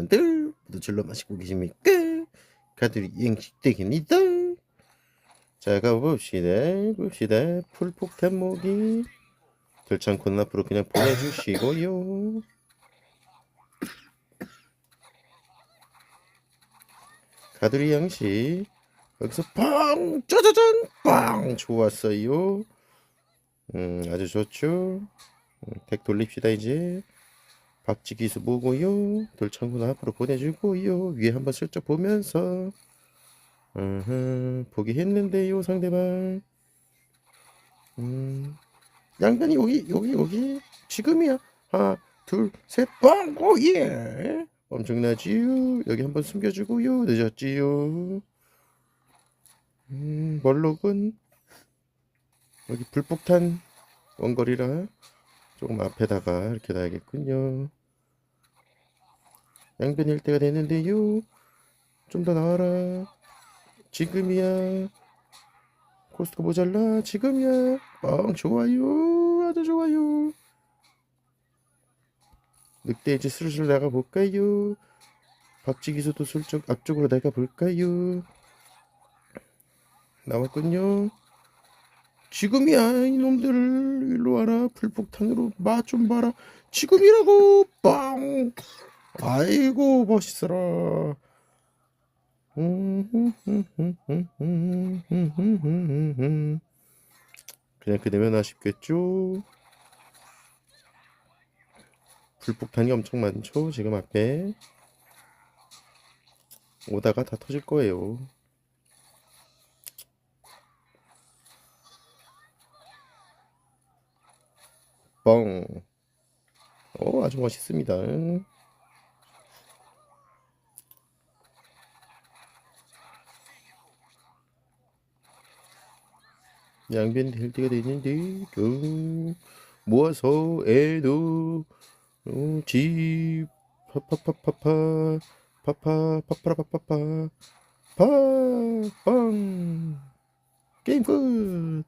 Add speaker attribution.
Speaker 1: 분들 모두 즐러 마시고 계십니까? 가들이 영식되겠니다. 자 가봅시다. 봅시다. 풀폭탄 모기 들창코는 앞으로 그냥 보내주시고요. 가두리 양식 여기서 빵 짜자잔 빵 좋았어요. 음 아주 좋죠. 음, 덱 돌립시다 이제. 박치기수 보고요. 돌창군 앞으로 보내주고요. 위에 한번 슬쩍 보면서 으흠, 보기 했는데요 상대방. 음, 양변이 여기 여기 여기 지금이야. 하나 둘셋 빵! 오 예! 엄청나지요. 여기 한번 숨겨주고요. 늦었지요. 음, 멀록은 여기 불폭탄 원거리라 조금 앞에다가 이렇게 놔야겠군요. 양변일 때가 됐는데요. 좀 더 나와라. 지금이야. 코스트가 모자라. 지금이야. 뻥 좋아요. 아주 좋아요. 늑대 이제 슬슬 나가 볼까요? 박지기수도 슬쩍 앞쪽으로 나가 볼까요? 나왔군요. 지금이야 이놈들. 일로 와라. 불폭탄으로 맛 좀 봐라. 지금이라고. 빵. 아이고 멋있어라. 그냥 그대면 아쉽겠죠? 불폭탄이 엄청 많죠? 지금 앞에? 오다가 다 터질 거예요 뻥. 어, 아주 멋있습니다. 양변 될 때가 됐는데, 좀 모아서 애도, 어, 집, 파파파파파, 파파, 파파라파파파, 파, 빵. 게임 끝.